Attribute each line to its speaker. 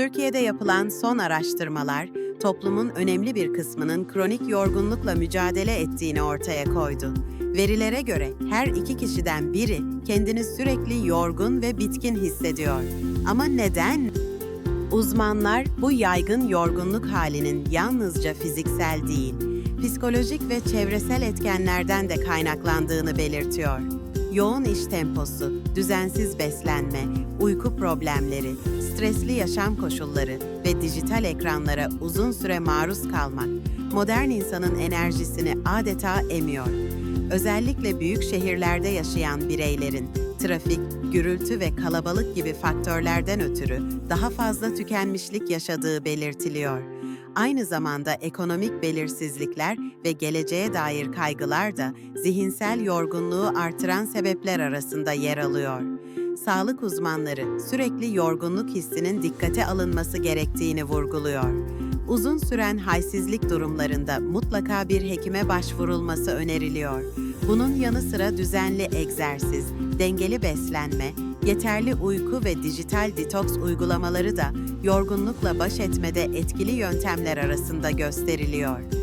Speaker 1: Türkiye'de yapılan son araştırmalar, toplumun önemli bir kısmının kronik yorgunlukla mücadele ettiğini ortaya koydu. Verilere göre her iki kişiden biri kendini sürekli yorgun ve bitkin hissediyor. Ama neden? Uzmanlar bu yaygın yorgunluk halinin yalnızca fiziksel değil, psikolojik ve çevresel etkenlerden de kaynaklandığını belirtiyor. Yoğun iş temposu, düzensiz beslenme, uyku problemleri, stresli yaşam koşulları ve dijital ekranlara uzun süre maruz kalmak, modern insanın enerjisini adeta emiyor. Özellikle büyük şehirlerde yaşayan bireylerin trafik, gürültü ve kalabalık gibi faktörlerden ötürü daha fazla tükenmişlik yaşadığı belirtiliyor. Aynı zamanda ekonomik belirsizlikler ve geleceğe dair kaygılar da zihinsel yorgunluğu artıran sebepler arasında yer alıyor. Sağlık uzmanları sürekli yorgunluk hissinin dikkate alınması gerektiğini vurguluyor. Uzun süren halsizlik durumlarında mutlaka bir hekime başvurulması öneriliyor. Bunun yanı sıra düzenli egzersiz, dengeli beslenme, yeterli uyku ve dijital detoks uygulamaları da yorgunlukla baş etmede etkili yöntemler arasında gösteriliyor.